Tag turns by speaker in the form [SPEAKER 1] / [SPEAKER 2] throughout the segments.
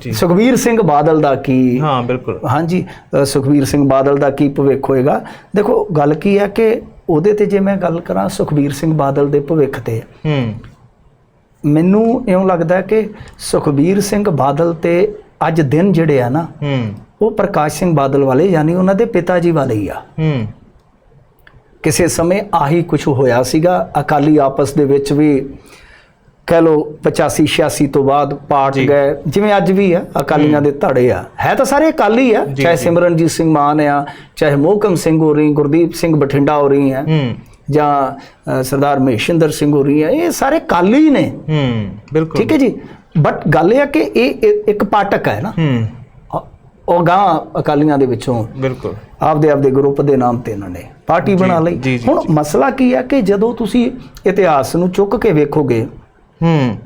[SPEAKER 1] ਜੀ।
[SPEAKER 2] ਸੁਖਬੀਰ ਸਿੰਘ ਬਾਦਲ ਦਾ ਕੀ
[SPEAKER 1] ਹਾਂ ਬਿਲਕੁਲ।
[SPEAKER 2] ਹਾਂਜੀ ਅ, ਸੁਖਬੀਰ ਸਿੰਘ ਬਾਦਲ ਦਾ ਕੀ ਭਵਿੱਖ ਹੋਏਗਾ? ਦੇਖੋ ਗੱਲ ਕੀ ਹੈ ਕਿ ਉਹਦੇ ਤੇ ਜੇ ਮੈਂ ਗੱਲ ਕਰਾਂ ਸੁਖਬੀਰ ਸਿੰਘ ਬਾਦਲ ਦੇ ਭਵਿੱਖ ਤੇ।
[SPEAKER 1] ਹੂੰ।
[SPEAKER 2] ਮੈਨੂੰ ਇਉਂ ਲੱਗਦਾ ਕਿ ਸੁਖਬੀਰ ਸਿੰਘ ਬਾਦਲ ਤੇ ਅੱਜ ਦਿਨ ਜਿਹੜੇ ਆ ਨਾ
[SPEAKER 1] ਹੂੰ।
[SPEAKER 2] ਉਹ ਪ੍ਰਕਾਸ਼ ਸਿੰਘ ਬਾਦਲ ਵਾਲੇ ਯਾਨੀ ਉਹਨਾਂ ਦੇ ਪਿਤਾ ਜੀ ਵਾਲੇ ਹੀ ਆ।
[SPEAKER 1] ਹੂੰ।
[SPEAKER 2] ਕਿਸੇ ਸਮੇਂ ਆਹੀ ਕੁਝ ਹੋਇਆ ਸੀਗਾ। ਅਕਾਲੀ ਆਪਸ ਦੇ ਵਿੱਚ ਵੀ ਕਹਿ ਲੋ 85 86 ਤੋਂ ਬਾਅਦ ਪਾਰਟ। ਗਏ। ਜਿਵੇਂ ਅੱਜ ਵੀ ਆ ਅਕਾਲੀਆਂ ਦੇ ਧੜੇ ਆ। ਹੈ ਤਾਂ ਸਾਰੇ ਅਕਾਲੀ ਆ ਚਾਹੇ। ਸਿਮਰਨਜੀਤ ਸਿੰਘ ਮਾਨ ਆ ਚਾਹੇ ਮੋਹਕਮ ਸਿੰਘ ਹੋ ਰਹੀ ਗੁਰਦੀਪ ਸਿੰਘ ਬਠਿੰਡਾ ਹੋ ਰਹੀ ਆ ਜਾਂ ਸਰਦਾਰ ਮਹੇਸ਼ਿੰਦਰ ਸਿੰਘ ਹੋ ਰਹੀ ਆ ਇਹ ਸਾਰੇ ਅਕਾਲੀ ਨੇ।
[SPEAKER 1] ਹੂੰ ਬਿਲਕੁਲ।
[SPEAKER 2] ਠੀਕ ਹੈ ਜੀ? ਬਟ ਗੱਲ ਇਹ ਆ ਕਿ ਇਹ ਇੱਕ ਪਾਟਕ ਹੈ ਨਾ?
[SPEAKER 1] ਹੂੰ।
[SPEAKER 2] ਉਹ ਗਾਂ ਅਕਾਲੀਆਂ ਦੇ ਵਿੱਚੋਂ
[SPEAKER 1] ਬਿਲਕੁਲ।
[SPEAKER 2] ਆਪਦੇ ਆਪਦੇ ਗਰੁੱਪ ਦੇ ਨਾਮ ਤੇ ਇਹਨਾਂ ਨੇ ਪਾਰਟੀ ਬਣਾ ਲਈ। ਹੁਣ। ਮਸਲਾ ਕੀ ਹੈ ਕਿ ਜਦੋਂ ਤੁਸੀਂ ਇਤਿਹਾਸ ਨੂੰ ਚੁੱਕ ਕੇ ਵੇਖੋਗੇ
[SPEAKER 1] ਹੂੰ।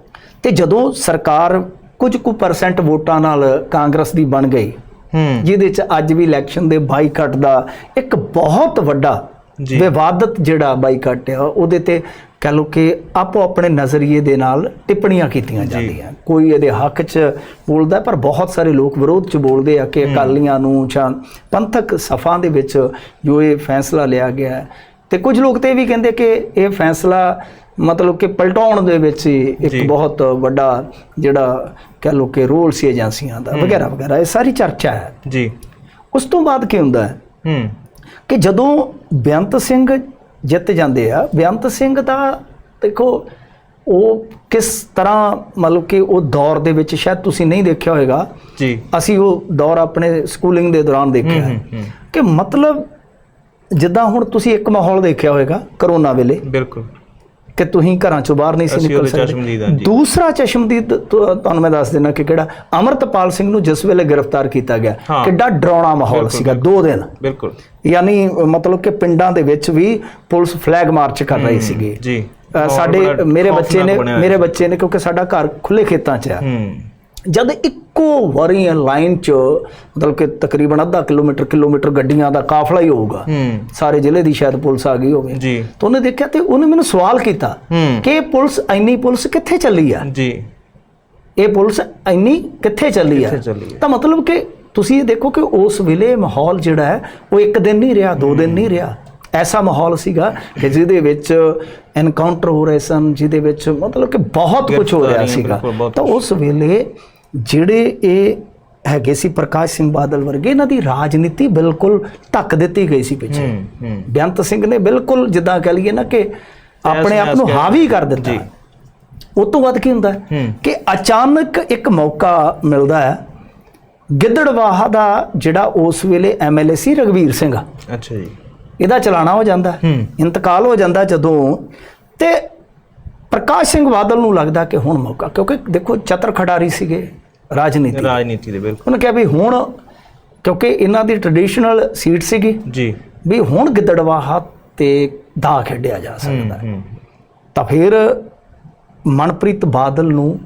[SPEAKER 2] ਤੇ ਜਦੋਂ ਸਰਕਾਰ ਕੁਝ ਕੁ ਪਰਸੈਂਟ ਵੋਟਾਂ ਨਾਲ ਕਾਂਗਰਸ ਦੀ ਬਣ ਗਈ
[SPEAKER 1] ਹੂੰ।
[SPEAKER 2] ਜਿਹਦੇ ਚ ਅੱਜ ਵੀ ਇਲੈਕਸ਼ਨ ਦੇ ਬਾਈਕਾਟ ਦਾ ਇੱਕ ਬਹੁਤ ਵੱਡਾ। ਵਿਵਾਦਤ ਜਿਹੜਾ ਬਾਈਕਾਟ ਆ ਉਹਦੇ ਤੇ ਕਹ ਲੋ ਕਿ ਆਪੋ ਆਪਣੇ ਨਜ਼ਰੀਏ ਦੇ ਨਾਲ ਟਿੱਪਣੀਆਂ ਕੀਤੀਆਂ। ਜਾਂਦੀਆਂ। ਕੋਈ ਇਹਦੇ ਹੱਕ 'ਚ ਬੋਲਦਾ ਹੈ, ਪਰ ਬਹੁਤ ਸਾਰੇ ਲੋਕ ਵਿਰੋਧ 'ਚ ਬੋਲਦੇ ਆ ਕਿ ਅਕਾਲੀਆਂ ਨੂੰ ਜਾਂ ਪੰਥਕ ਸਫਾਂ ਦੇ ਵਿੱਚ ਜੋ ਇਹ ਫੈਸਲਾ ਲਿਆ ਗਿਆ ਹੈ। ਤੇ ਕੁਝ ਲੋਕ ਤੇ ਵੀ ਕਹਿੰਦੇ ਕਿ ਇਹ ਫੈਸਲਾ ਮਤਲਬ ਕਿ ਪਲਟਾਉਣ ਦੇ ਵਿੱਚ ਹੀ। ਇੱਕ ਬਹੁਤ ਵੱਡਾ ਜਿਹੜਾ ਕਹ ਲੋ ਕਿ ਰੋਲ ਸੀ ਏਜੰਸੀਆਂ ਦਾ ਵਗੈਰਾ ਵਗੈਰਾ ਇਹ ਸਾਰੀ ਚਰਚਾ ਹੈ।
[SPEAKER 1] ਜੀ।
[SPEAKER 2] ਉਸ ਤੋਂ ਬਾਅਦ ਕੀ ਹੁੰਦਾ ਹੈ?
[SPEAKER 1] ਹੂੰ।
[SPEAKER 2] ਕਿ ਜਦੋਂ ਬੇਅੰਤ ਸਿੰਘ ਜਿੱਤ ਜਾਂਦੇ ਆ ਬੇਅੰਤ ਸਿੰਘ ਦਾ ਦੇਖੋ ਉਹ ਕਿਸ ਤਰ੍ਹਾਂ ਮਤਲਬ ਕਿ ਉਹ ਦੌਰ ਦੇ ਵਿੱਚ ਸ਼ਾਇਦ ਤੁਸੀਂ ਨਹੀਂ ਦੇਖਿਆ ਹੋਵੇਗਾ
[SPEAKER 1] ਜੀ।
[SPEAKER 2] ਅਸੀਂ ਉਹ ਦੌਰ ਆਪਣੇ ਸਕੂਲਿੰਗ ਦੇ ਦੌਰਾਨ ਦੇਖਿਆ
[SPEAKER 1] ਹੂੰ।
[SPEAKER 2] ਕਿ ਮਤਲਬ ਜਿੱਦਾਂ ਹੁਣ ਤੁਸੀਂ ਇੱਕ ਮਾਹੌਲ ਦੇਖਿਆ ਹੋਵੇਗਾ ਕਰੋਨਾ ਵੇਲੇ।
[SPEAKER 1] ਬਿਲਕੁਲ।
[SPEAKER 2] ਕਿ ਤੁਸੀਂ ਘਰਾਂ ਚੋਂ ਬਾਹਰ ਨਹੀਂ ਸੀ ਨਿਕਲ ਸਕਦੇ। ਦੂਸਰਾ ਚਸ਼ਮਦੀਦ ਤੁਹਾਨੂੰ ਮੈਂ ਦੱਸ ਦੇਣਾ ਕਿ ਕਿਹੜਾ? ਅਮਰਤਪਾਲ ਸਿੰਘ ਨੂੰ ਜਿਸ ਵੇਲੇ ਗ੍ਰਿਫਤਾਰ ਕੀਤਾ ਗਿਆ। ਕਿੱਡਾ ਡਰਾਉਣਾ ਮਾਹੌਲ ਸੀਗਾ ਦੋ ਦਿਨ।
[SPEAKER 1] ਬਿਲਕੁਲ।
[SPEAKER 2] ਯਾਨੀ ਮਤਲਬ ਕਿ ਪਿੰਡਾਂ ਦੇ ਵਿੱਚ ਵੀ ਪੁਲਿਸ ਫਲੈਗ ਮਾਰਚ ਕਰ ਰਹੀ ਸੀਗੀ।
[SPEAKER 1] ਜੀ।
[SPEAKER 2] ਸਾਡੇ ਮੇਰੇ ਬੱਚੇ ਨੇ ਮੇਰੇ ਬੱਚੇ ਨੇ ਕਿਉਂਕਿ ਸਾਡਾ ਘਰ ਖੁੱਲੇ ਖੇਤਾਂ 'ਚ ਆ।
[SPEAKER 1] ਹੂੰ।
[SPEAKER 2] ਜਦ ਇੱਕੋ ਵਾਰੀ ਲਾਈਨ 'ਚ ਮਤਲਬ ਕਿ ਤਕਰੀਬਨ ਅੱਧਾ ਕਿਲੋਮੀਟਰ ਕਿਲੋਮੀਟਰ ਗੱਡੀਆਂ ਦਾ ਕਾਫਲਾ ਹੀ ਹੋਊਗਾ। ਸਾਰੇ ਜ਼ਿਲ੍ਹੇ ਦੀ ਸ਼ਾਇਦ ਪੁਲਿਸ ਆ ਗਈ ਹੋਵੇ।
[SPEAKER 1] ਜੀ।
[SPEAKER 2] ਤਾਂ ਉਹਨੇ ਦੇਖਿਆ ਤੇ ਉਹਨੇ ਮੈਨੂੰ ਸਵਾਲ ਕੀਤਾ ਕਿ ਪੁਲਿਸ ਇੰਨੀ ਪੁਲਿਸ ਕਿੱਥੇ ਚੱਲੀ ਆ?
[SPEAKER 1] ਜੀ।
[SPEAKER 2] ਇਹ ਪੁਲਿਸ ਇੰਨੀ ਕਿੱਥੇ ਚੱਲੀ ਆ? ਤਾਂ ਮਤਲਬ ਕਿ ਤੁਸੀਂ ਇਹ ਦੇਖੋ ਕਿ ਉਸ ਵੇਲੇ ਮਾਹੌਲ ਜਿਹੜਾ ਹੈ ਉਹ ਇੱਕ ਦਿਨ ਨਹੀਂ ਰਿਹਾ ਦੋ ਦਿਨ ਨਹੀਂ ਰਿਹਾ। ਐਸਾ ਮਾਹੌਲ ਸੀਗਾ ਕਿ ਜਿਹਦੇ ਵਿੱਚ ਐਨਕਾਊਂਟਰ ਹੋ ਰਹੇ ਸਨ ਜਿਹਦੇ ਵਿੱਚ ਮਤਲਬ ਕਿ ਬਹੁਤ ਕੁਝ ਹੋ ਰਿਹਾ ਸੀਗਾ। ਤਾਂ ਉਸ ਵੇਲੇ ਜਿਹੜੇ ਇਹ ਹੈਗੇ ਸੀ ਪ੍ਰਕਾਸ਼ ਸਿੰਘ ਬਾਦਲ ਵਰਗੇ ਇਹਨਾਂ ਦੀ ਰਾਜਨੀਤੀ ਬਿਲਕੁਲ ਢੱਕ ਦਿੱਤੀ ਗਈ ਸੀ ਪਿੱਛੇ। ਬੇਅੰਤ ਸਿੰਘ ਨੇ ਬਿਲਕੁਲ ਜਿੱਦਾਂ ਕਹ ਲਈਏ ਨਾ ਕਿ ਆਪਣੇ ਆਪ ਨੂੰ ਹਾਵੀ ਕਰ ਦਿੱਤਾ। ਉਸ ਤੋਂ ਬਾਅਦ ਕੀ ਹੁੰਦਾ। ਕਿ ਅਚਾਨਕ ਇੱਕ ਮੌਕਾ ਮਿਲਦਾ ਹੈ। ਗਿੱਦੜਵਾਹਾ ਦਾ ਜਿਹੜਾ ਉਸ ਵੇਲੇ ਐਮਐਲਏ ਸੀ ਰਗਵੀਰ ਸਿੰਘ
[SPEAKER 1] ਅੱਛਾ ਜੀ।
[SPEAKER 2] ਇਹਦਾ ਚਲਾਣਾ ਹੋ ਜਾਂਦਾ। ਇੰਤਕਾਲ ਹੋ ਜਾਂਦਾ ਜਦੋਂ। ਤੇ ਪ੍ਰਕਾਸ਼ ਸਿੰਘ ਬਾਦਲ ਨੂੰ ਲੱਗਦਾ ਕਿ ਹੁਣ ਮੌਕਾ ਕਿਉਂਕਿ ਦੇਖੋ ਚਤਰ ਖਿਡਾਰੀ ਸੀਗੇ। ਰਾਜਨੀਤੀ
[SPEAKER 1] ਰਾਜਨੀਤੀ ਦੇ ਬਿਲਕੁਲ
[SPEAKER 2] ਉਹਨੇ ਕਿਹਾ ਵੀ ਹੁਣ ਕਿਉਂਕਿ ਇਹਨਾਂ ਦੀ ਟ੍ਰੈਡੀਸ਼ਨਲ ਸੀਟ ਸੀਗੀ
[SPEAKER 1] ਜੀ
[SPEAKER 2] ਵੀ ਹੁਣ ਗਿੱਦੜਵਾਹਾ ਤੇ ਦਾ ਖੇਡਿਆ ਜਾ ਸਕਦਾ ਹੈ। ਤਾਂ ਫਿਰ ਮਨਪ੍ਰੀਤ ਬਾਦਲ ਨੂੰ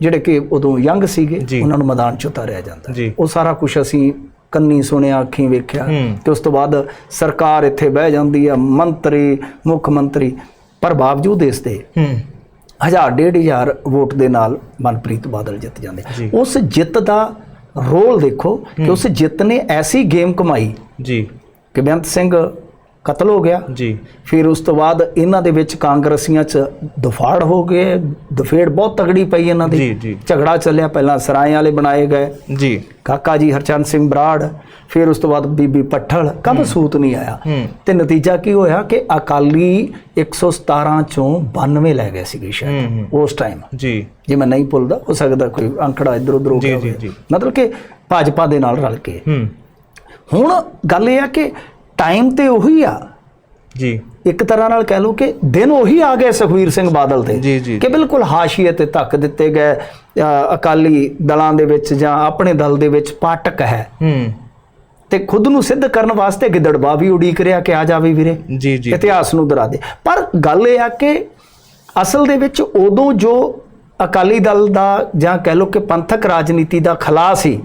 [SPEAKER 2] ਜਿਹੜੇ ਕਿ ਉਦੋਂ ਯੰਗ ਸੀਗੇ। ਉਹਨਾਂ ਨੂੰ ਮੈਦਾਨ 'ਚ ਉਤਾਰਿਆ ਜਾਂਦਾ। ਉਹ ਸਾਰਾ ਕੁਝ ਅਸੀਂ ਕੰਨੀ ਸੁਣਿਆ ਅੱਖੀਂ ਵੇਖਿਆ। ਤੇ ਉਸ ਤੋਂ ਬਾਅਦ ਸਰਕਾਰ ਇੱਥੇ ਬਹਿ ਜਾਂਦੀ ਆ ਮੰਤਰੀ ਮੁੱਖ ਮੰਤਰੀ ਪਰ ਬਾਵਜੂਦ ਇਸ ਦੇ ਹਜ਼ਾਰ ਡੇਢ ਹਜ਼ਾਰ ਵੋਟ ਦੇ ਨਾਲ ਮਨਪ੍ਰੀਤ ਬਾਦਲ ਜਿੱਤ ਜਾਂਦੇ। ਉਸ ਜਿੱਤ ਦਾ ਰੋਲ ਦੇਖੋ ਕਿ ਉਸ ਜਿੱਤ ਨੇ ਐਸੀ ਗੇਮ ਕਮਾਈ
[SPEAKER 1] ਜੀ।
[SPEAKER 2] ਕਿ ਬੇਅੰਤ ਸਿੰਘ ਕਤਲ ਹੋ ਗਿਆ।
[SPEAKER 1] ਜੀ।
[SPEAKER 2] ਫਿਰ ਉਸ ਤੋਂ ਬਾਅਦ ਇਹਨਾਂ ਦੇ ਵਿੱਚ ਕਾਂਗਰਸੀਆਂ 'ਚ ਦਫਾੜ ਹੋ ਗਏ। ਦਫੇੜ ਬਹੁਤ ਤਗੜੀ ਪਈ ਇਹਨਾਂ ਦੀ।
[SPEAKER 1] ਜੀ, ਜੀ।
[SPEAKER 2] ਝਗੜਾ ਚੱਲਿਆ। ਪਹਿਲਾਂ ਸਰਾਏ ਵਾਲੇ ਬਣਾਏ ਗਏ।
[SPEAKER 1] ਜੀ।
[SPEAKER 2] ਕਾਕਾ ਜੀ ਹਰਚੰਦ ਸਿੰਘ ਬਰਾੜ ਫਿਰ ਉਸ ਤੋਂ ਬਾਅਦ ਬੀਬੀ ਪੱਠਲ। ਕੰਮ ਸੂਤ ਨਹੀਂ ਆਇਆ। ਤੇ ਨਤੀਜਾ ਕੀ ਹੋਇਆ ਕਿ ਅਕਾਲੀ 117 ਚੋਂ 92 ਲੈ ਗਏ ਸੀਗੇ ਸ਼ਾਇਦ ਉਸ ਟਾਈਮ
[SPEAKER 1] ਜੀ।
[SPEAKER 2] ਜੇ ਮੈਂ ਨਹੀਂ ਭੁੱਲਦਾ ਹੋ ਸਕਦਾ ਕੋਈ ਅੰਕੜਾ ਇੱਧਰ ਉੱਧਰ ਹੋ ਗਿਆ
[SPEAKER 1] ਜੀ,
[SPEAKER 2] ਹੋਵੇ।
[SPEAKER 1] ਜੀ।
[SPEAKER 2] ਮਤਲਬ ਕਿ ਭਾਜਪਾ ਦੇ ਨਾਲ ਰਲ ਕੇ। ਹੁਣ ਗੱਲ ਇਹ ਆ ਕਿ ਟਾਈਮ ਤੇ ਉਹੀ ਆ।
[SPEAKER 1] ਜੀ।
[SPEAKER 2] ਇੱਕ ਤਰ੍ਹਾਂ ਨਾਲ ਕਹਿ ਲਓ ਕਿ ਦਿਨ ਉਹੀ ਆ ਗਏ ਸੁਖਵੀਰ ਸਿੰਘ ਬਾਦਲ ਤੇ। ਕਿ ਬਿਲਕੁਲ ਹਾਸ਼ੀਏ ਤੇ ਧੱਕ ਦਿੱਤੇ ਗਏ ਅਕਾਲੀ ਦਲਾਂ ਦੇ ਵਿੱਚ ਜਾਂ ਆਪਣੇ ਦਲ ਦੇ ਵਿੱਚ ਪਾਟਕ ਹੈ।
[SPEAKER 1] ਹੂੰ।
[SPEAKER 2] ਤੇ ਖੁਦ ਨੂੰ ਸਿੱਧ ਕਰਨ ਵਾਸਤੇ ਗਿੱਦੜਬਾ ਵੀ ਉਡੀਕ ਰਿਹਾ ਕਿ ਆ ਜਾਵੇ ਵੀਰੇ।
[SPEAKER 1] ਜੀ ਜੀ।
[SPEAKER 2] ਇਤਿਹਾਸ ਨੂੰ ਦਰਾ ਦੇ। ਪਰ ਗੱਲ ਇਹ ਆ ਕਿ ਅਸਲ ਦੇ ਵਿੱਚ ਉਦੋਂ ਜੋ ਅਕਾਲੀ ਦਲ ਦਾ ਜਾਂ ਕਹਿ ਲਓ ਕਿ ਪੰਥਕ ਰਾਜਨੀਤੀ ਦਾ ਖਲਾ ਸੀ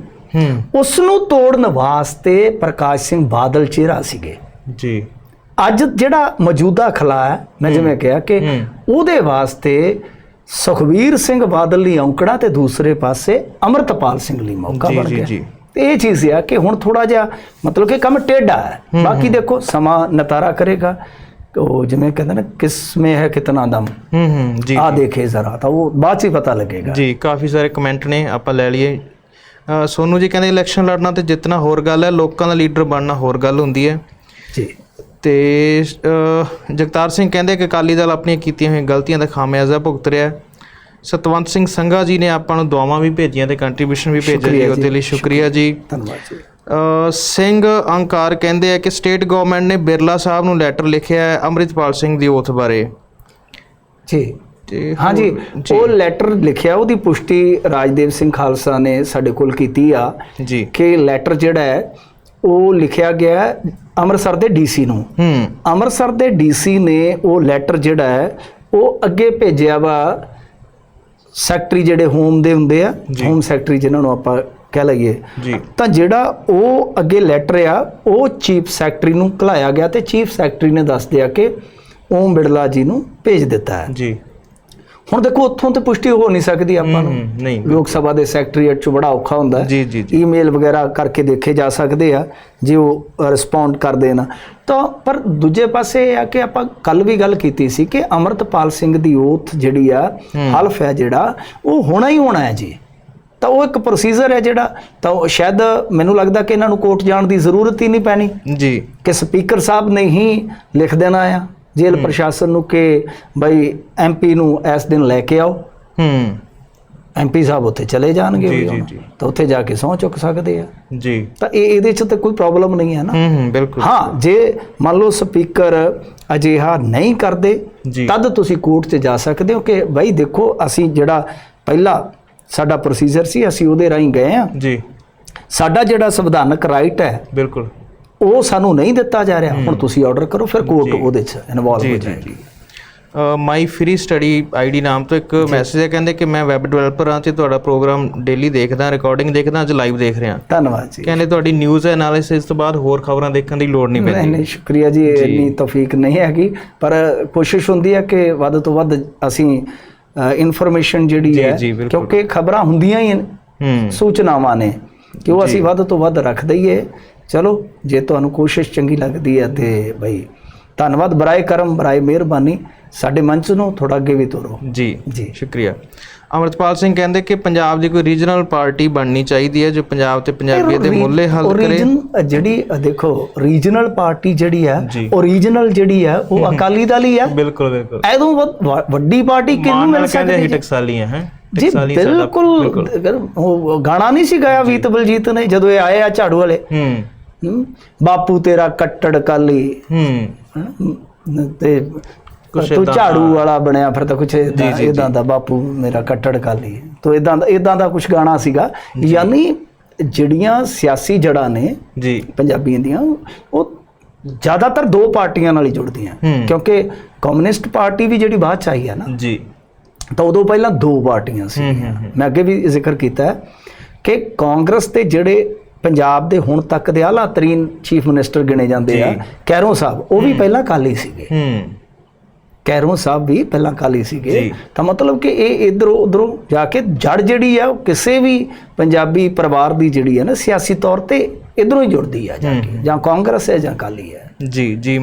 [SPEAKER 2] ਉਸ ਨੂੰ ਤੋੜਨ ਵਾਸਤੇ ਪ੍ਰਕਾਸ਼ ਸਿੰਘ ਬਾਦਲ ਚਿਹਰਾ ਸੀਗੇ।
[SPEAKER 1] ਜੀ।
[SPEAKER 2] ਅੱਜ ਜਿਹੜਾ ਮੌਜੂਦਾ ਖਲਾ ਹੈ ਮੈਂ ਜਿਵੇਂ ਕਿਹਾ ਕਿ। ਉਹਦੇ ਵਾਸਤੇ ਸੁਖਵੀਰ ਸਿੰਘ ਬਾਦਲ ਲਈ ਔਂਕੜਾ ਤੇ ਦੂਸਰੇ ਪਾਸੇ ਅਮਰਤਪਾਲ ਸਿੰਘ ਲਈ ਮੌਕਾ ਬਣ ਗਿਆ।
[SPEAKER 1] ਜੀ।
[SPEAKER 2] ਇਹ ਚੀਜ਼ ਆ ਕਿ ਹੁਣ ਥੋੜਾ ਜਿਹਾ ਮਤਲਬ ਕਿ ਕੰਮ ਟੇਢਾ ਹੈ। ਬਾਕੀ ਦੇਖੋ ਸਮਾਂ ਨਤਾਰਾ ਕਰੇਗਾ। ਉਹ ਜਿਵੇਂ ਕਹਿੰਦੇ ਨਾ ਕਿਸ ਮੇ ਹੈ ਕਿਤਨਾ ਦਮ।
[SPEAKER 1] ਹੂੰ ਹੂੰ ਜੀ
[SPEAKER 2] ਆ ਦੇਖੇ ਜ਼ਰਾ ਤਾਂ ਉਹ ਬਾਅਦ 'ਚ ਹੀ ਪਤਾ ਲੱਗੇਗਾ।
[SPEAKER 1] ਜੀ ਕਾਫੀ ਸਾਰੇ ਕਮੈਂਟ ਨੇ ਆਪਾਂ ਲੈ ਲਈਏ। ਸੋਨੂ ਜੀ ਕਹਿੰਦੇ ਇਲੈਕਸ਼ਨ ਲੜਨਾ ਤੇ ਜਿੱਤਣਾ ਹੋਰ ਗੱਲ ਹੈ ਲੋਕਾਂ ਦਾ ਲੀਡਰ ਬਣਨਾ ਹੋਰ ਗੱਲ ਹੁੰਦੀ ਹੈ।
[SPEAKER 2] ਜੀ।
[SPEAKER 1] ਤੇ ਜਗਤਾਰ ਸਿੰਘ ਕਹਿੰਦੇ ਕਿ ਅਕਾਲੀ ਦਲ ਆਪਣੀਆਂ ਕੀਤੀਆਂ ਹੋਈਆਂ ਗਲਤੀਆਂ ਦਾ ਖਾਮਿਆਜ਼ਾ ਭੁਗਤ ਰਿਹਾ ਹੈ। ਸਤਵੰਤ ਸਿੰਘ ਸੰਘਾ ਜੀ ਨੇ ਆਪਾਂ ਨੂੰ ਦੁਆਵਾਂ ਵੀ ਭੇਜੀਆਂ ਤੇ ਕੰਟਰੀਬਿਊਸ਼ਨ ਵੀ ਭੇਜਿਆ ਜੀ ਉਹਦੇ ਲਈ ਸ਼ੁਕਰੀਆ ਜੀ।
[SPEAKER 2] ਧੰਨਵਾਦ ਜੀ।
[SPEAKER 1] ਸਿੰਘ ਅੰਕਾਰ ਕਹਿੰਦੇ ਆ ਕਿ ਸਟੇਟ ਗਵਰਨਮੈਂਟ ਨੇ ਬਿਰਲਾ ਸਾਹਿਬ ਨੂੰ ਲੈਟਰ ਲਿਖਿਆ ਹੈ ਅੰਮ੍ਰਿਤਪਾਲ ਸਿੰਘ ਦੀ ਓਥ ਬਾਰੇ।
[SPEAKER 2] ਜੀ।
[SPEAKER 1] ਤੇ
[SPEAKER 2] ਹਾਂਜੀ ਉਹ ਲੈਟਰ ਲਿਖਿਆ ਉਹਦੀ ਪੁਸ਼ਟੀ ਰਾਜਦੇਵ ਸਿੰਘ ਖਾਲਸਾ ਨੇ ਸਾਡੇ ਕੋਲ ਕੀਤੀ ਆ
[SPEAKER 1] ਜੀ।
[SPEAKER 2] ਕਿ ਲੈਟਰ ਜਿਹੜਾ ਹੈ ਉਹ ਲਿਖਿਆ ਗਿਆ ਅੰਮ੍ਰਿਤਸਰ ਦੇ ਡੀਸੀ ਨੂੰ।
[SPEAKER 1] ਹੂੰ।
[SPEAKER 2] ਅੰਮ੍ਰਿਤਸਰ ਦੇ ਡੀਸੀ ਨੇ ਉਹ ਲੈਟਰ ਜਿਹੜਾ ਹੈ ਉਹ ਅੱਗੇ ਭੇਜਿਆ ਵਾ ਸੈਕਟਰੀ ਜਿਹੜੇ ਹੋਮ ਦੇ ਹੁੰਦੇ ਆ। ਹੋਮ ਸੈਕਟਰੀ ਜਿਨ੍ਹਾਂ ਨੂੰ ਆਪਾਂ ਕਹਿ ਲਈਏ।
[SPEAKER 1] ਜੀ।
[SPEAKER 2] ਤਾਂ ਜਿਹੜਾ ਉਹ ਅੱਗੇ ਲੈਟਰ ਆ ਉਹ ਚੀਫ ਸੈਕਟਰੀ ਨੂੰ ਘਲਾਇਆ ਗਿਆ ਤੇ ਚੀਫ ਸੈਕਟਰੀ ਨੇ ਦੱਸ ਦਿਆ ਕਿ ਓਮ ਬਿੜਲਾ ਜੀ ਨੂੰ ਭੇਜ ਦਿੱਤਾ ਹੈ।
[SPEAKER 1] ਜੀ।
[SPEAKER 2] ਹੁਣ ਦੇਖੋ ਉੱਥੋਂ ਤੇ ਪੁਸ਼ਟੀ ਹੋ ਨਹੀਂ ਸਕਦੀ ਆਪਾਂ ਨੂੰ।
[SPEAKER 1] ਨਹੀਂ
[SPEAKER 2] ਲੋਕ ਸਭਾ ਦੇ ਸੈਕਟਰੀਏਟ ਚ ਬੜਾ ਔਖਾ ਹੁੰਦਾ ਹੈ।
[SPEAKER 1] ਜੀ ਜੀ ਜੀ।
[SPEAKER 2] ਈਮੇਲ ਵਗੈਰਾ ਕਰਕੇ ਦੇਖੇ ਜਾ ਸਕਦੇ ਆ ਜੇ ਉਹ ਰਿਸਪੌਂਡ ਕਰ ਦੇਣ। ਤਾਂ ਪਰ ਦੂਜੇ ਪਾਸੇ ਇਹ ਆ ਕਿ ਆਪਾਂ ਕੱਲ ਵੀ ਗੱਲ ਕੀਤੀ ਸੀ ਕਿ ਅਮਰਤਪਾਲ ਸਿੰਘ ਦੀ ਓਥ ਜਿਹੜੀ ਆ ਹਲਫ ਹੈ ਜਿਹੜਾ ਉਹ ਹੋਣਾ ਹੀ ਹੋਣਾ ਹੈ ਜੀ। ਤਾਂ ਉਹ ਇੱਕ ਪ੍ਰੋਸੀਜਰ ਹੈ ਜਿਹੜਾ ਤਾਂ ਉਹ ਸ਼ਾਇਦ ਮੈਨੂੰ ਲੱਗਦਾ ਕਿ ਇਹਨਾਂ ਨੂੰ ਕੋਰਟ ਜਾਣ ਦੀ ਜ਼ਰੂਰਤ ਹੀ ਨਹੀਂ ਪੈਣੀ।
[SPEAKER 1] ਜੀ।
[SPEAKER 2] ਕਿ ਸਪੀਕਰ ਸਾਹਿਬ ਨੇ ਹੀ ਲਿਖ ਦੇਣਾ ਆ। ਜੇਲ੍ਹ ਪ੍ਰਸ਼ਾਸਨ ਨੂੰ ਕਿ ਬਈ ਐਮਪੀ ਨੂੰ ਇਸ ਦਿਨ ਲੈ ਕੇ ਆਓ।
[SPEAKER 1] ਹੂੰ।
[SPEAKER 2] ਐਮਪੀ ਸਾਹਿਬ ਉੱਥੇ ਚਲੇ ਜਾਣਗੇ
[SPEAKER 1] ਜੀ, ਜੀ।
[SPEAKER 2] ਤਾਂ ਉੱਥੇ ਜਾ ਕੇ ਸਹੁੰ ਚੁੱਕ ਸਕਦੇ ਆ।
[SPEAKER 1] ਜੀ।
[SPEAKER 2] ਤਾਂ ਇਹ ਇਹਦੇ 'ਚ ਤਾਂ ਕੋਈ ਪ੍ਰੋਬਲਮ ਨਹੀਂ ਹੈ ਨਾ।
[SPEAKER 1] ਹੂੰ ਹੂੰ ਬਿਲਕੁਲ।
[SPEAKER 2] ਹਾਂ ਜੇ ਮੰਨ ਲਓ ਸਪੀਕਰ ਅਜਿਹਾ ਨਹੀਂ ਕਰਦੇ। ਤਦ ਤੁਸੀਂ ਕੋਰਟ 'ਚ ਜਾ ਸਕਦੇ ਹੋ ਕਿ ਭਾਈ ਦੇਖੋ ਅਸੀਂ ਜਿਹੜਾ ਪਹਿਲਾ ਸਾਡਾ ਪ੍ਰੋਸੀਜਰ ਸੀ ਅਸੀਂ ਉਹਦੇ ਰਾਹੀਂ ਗਏ ਆ।
[SPEAKER 1] ਜੀ।
[SPEAKER 2] ਸਾਡਾ ਜਿਹੜਾ ਸੰਵਿਧਾਨਕ ਰਾਈਟ ਹੈ
[SPEAKER 1] ਬਿਲਕੁਲ।
[SPEAKER 2] ਉਹ ਸਾਨੂੰ ਨਹੀਂ ਦਿੱਤਾ ਜਾ ਰਿਹਾ। ਹੁਣ ਤੁਸੀਂ ਆਰਡਰ ਕਰੋ ਫਿਰ ਕੋਰਟ। ਉਹਦੇ 'ਚ ਇਨਵੋਲਵ ਹੋ ਜਾਏਗੀ।
[SPEAKER 1] ਮਾਈ ਫ੍ਰੀ ਸਟੱਡੀ ਆਈਡੀ ਨਾਮ ਤੋਂ ਇੱਕ ਮੈਸੇਜ ਹੈ ਕਹਿੰਦੇ ਕਿ ਮੈਂ ਵੈਬ ਡਿਵੈਲਪਰ ਹਾਂ ਤੇ ਤੁਹਾਡਾ ਪ੍ਰੋਗਰਾਮ ਡੇਲੀ ਦੇਖਦਾ ਰਿਕਾਰਡਿੰਗ ਦੇਖਦਾ ਅੱਜ ਲਾਈਵ ਦੇਖ ਰਿਹਾ।
[SPEAKER 2] ਧੰਨਵਾਦ ਜੀ।
[SPEAKER 1] ਕਹਿੰਦੇ ਤੁਹਾਡੀ ਨਿਊਜ਼ ਐਨਾਲਿਸਿਸ ਤੋਂ ਬਾਅਦ ਹੋਰ ਖਬਰਾਂ ਦੇਖਣ ਦੀ ਲੋੜ ਨਹੀਂ
[SPEAKER 2] ਨਹੀਂ
[SPEAKER 1] ਪੈਂਦੀ।
[SPEAKER 2] ਨਹੀਂ ਸ਼ੁਕਰੀਆ ਜੀ ਇੰਨੀ ਤੌਫੀਕ ਨਹੀਂ ਹੈਗੀ ਪਰ ਕੋਸ਼ਿਸ਼ ਹੁੰਦੀ ਹੈ ਕਿ ਵੱਧ ਤੋਂ ਵੱਧ ਅਸੀਂ ਇਨਫੋਰਮੇਸ਼ਨ ਜਿਹੜੀ ਹੈ। ਕਿਉਂਕਿ ਖਬਰਾਂ ਹੁੰਦੀਆਂ ਹੀ ਨੇ,
[SPEAKER 1] ਹੂੰ।
[SPEAKER 2] ਸੂਚਨਾਵਾਂ ਨੇ ਕਿ ਉਹ ਅਸੀਂ ਵੱਧ ਤੋਂ ਵੱਧ ਰੱਖ ਦਈਏ। ਚਲੋ ਜੇ ਤੁਹਾਨੂੰ ਕੋਸ਼ਿਸ਼ ਚੰਗੀ ਲੱਗਦੀ ਹੈ ਤੇ ਬਈ ਧੰਨਵਾਦ ਬਰਾਏ ਕਰਮ ਬਰਾਏ ਮਿਹਰਬਾਨੀ। ਸਾਡੇ ਮੰਚ ਨੂੰ ਥੋੜਾ ਅੱਗੇ ਵੀ ਤੋਰੋ।
[SPEAKER 1] ਜੀ
[SPEAKER 2] ਜੀ।
[SPEAKER 1] ਸ਼ੁਕਰੀਆ। ਅਮਰਤਪਾਲ ਸਿੰਘ ਕਹਿੰਦੇ ਕਿ ਪੰਜਾਬ ਦੀ ਕੋਈ ਰੀਜਨਲ ਪਾਰਟੀ ਬਣਨੀ ਚਾਹੀਦੀ ਹੈ ਜੋ ਪੰਜਾਬ ਤੇ ਪੰਜਾਬੀਅਤ ਦੇ ਮੁੱਲੇ ਹੱਲ ਕਰੇ।
[SPEAKER 2] ਓਰੀਜਨ ਜਿਹੜੀ ਦੇਖੋ ਰੀਜਨਲ ਪਾਰਟੀ ਜਿਹੜੀ ਹੈ। ਓਰੀਜਨਲ ਜਿਹੜੀ ਹੈ ਉਹ ਅਕਾਲੀ ਦਲ ਹੀ ਹੈ।
[SPEAKER 1] ਬਿਲਕੁਲ ਬਿਲਕੁਲ।
[SPEAKER 2] ਐਦੋਂ ਵੱਡੀ ਪਾਰਟੀ ਕਿਹਨੂੰ ਮਿਲ ਸਕਦੀ ਹੈ?
[SPEAKER 1] ਟਕਸਾਲੀ ਹੈ।
[SPEAKER 2] ਜੀ ਬਿਲਕੁਲ ਉਹ ਗਾਣਾ ਨਹੀਂ ਸੀ ਗਾਇਆ ਵੀਤ ਬਲਜੀਤ ਨੇ ਜਦੋਂ ਇਹ ਆਏ ਆ ਝਾੜੂ ਵਾਲੇ।
[SPEAKER 1] ਹੂੰ।
[SPEAKER 2] ਬਾਪੂ ਤੇਰਾ ਕੱਟੜ ਕਾਲੀ।
[SPEAKER 1] ਹੂੰ।
[SPEAKER 2] ਤੇ
[SPEAKER 1] ਕੁਛ
[SPEAKER 2] ਤੂੰ ਝਾੜੂ ਵਾਲਾ ਬਣਿਆ ਫਿਰ ਤਾਂ ਕੁਛ ਇਦਾਂ ਦਾ ਬਾਪੂ ਮੇਰਾ ਕੱਟੜ ਕਾਲੀ। ਤੋ ਇਦਾਂ ਦਾ ਇਦਾਂ ਦਾ ਕੁਛ ਗਾਣਾ ਸੀਗਾ। ਯਾਨੀ ਜਿਹੜੀਆਂ ਸਿਆਸੀ ਜੜਾਂ ਨੇ
[SPEAKER 1] ਜੀ।
[SPEAKER 2] ਪੰਜਾਬੀਆਂ ਦੀਆਂ ਉਹ ਜ਼ਿਆਦਾਤਰ ਦੋ ਪਾਰਟੀਆਂ ਨਾਲ ਹੀ ਜੁੜਦੀਆਂ। ਕਿਉਂਕਿ ਕਮਿਊਨਿਸਟ ਪਾਰਟੀ ਵੀ ਜਿਹੜੀ ਬਾਅਦ ਚ ਆਈ ਹੈ ਨਾ
[SPEAKER 1] ਜੀ।
[SPEAKER 2] ਤਾਂ ਉਦੋਂ ਪਹਿਲਾਂ ਦੋ ਪਾਰਟੀਆਂ ਸੀ ਮੈਂ ਅੱਗੇ ਵੀ ਜ਼ਿਕਰ ਕੀਤਾ ਹੈ ਕਿ ਕਾਂਗਰਸ ਦੇ ਜਿਹੜੇ ਪੰਜਾਬ ਦੇ ਹੁਣ ਤੱਕ ਦੇ ਆਲਾ ਤਰੀਨ ਚੀਫ ਮਿਨਿਸਟਰ ਗਿਣੇ ਜਾਂਦੇ ਆ। ਕੈਰੋਂ ਸਾਹਿਬ ਉਹ ਵੀ ਪਹਿਲਾਂ ਕਾਲੀ ਸੀਗੇ।
[SPEAKER 1] ਹੂੰ।
[SPEAKER 2] ਕੈਰੋਂ ਸਾਹਿਬ ਵੀ ਪਹਿਲਾਂ ਕਾਲੀ ਸੀਗੇ। ਤਾਂ ਮਤਲਬ ਕਿ ਇਹ ਇਧਰੋਂ ਉਧਰੋਂ ਜਾ ਕੇ ਜੜ ਜਿਹੜੀ ਆ ਉਹ ਕਿਸੇ ਵੀ ਪੰਜਾਬੀ ਪਰਿਵਾਰ ਦੀ ਜਿਹੜੀ ਹੈ ਨਾ ਸਿਆਸੀ ਤੌਰ ਤੇ ਇਧਰੋਂ ਹੀ ਜੁੜਦੀ ਆ ਜਾ ਕੇ। ਜਾਂ ਕਾਂਗਰਸ ਹੈ ਜਾਂ ਕਾਲੀ ਹੈ।
[SPEAKER 1] ਜੀ ਜੀ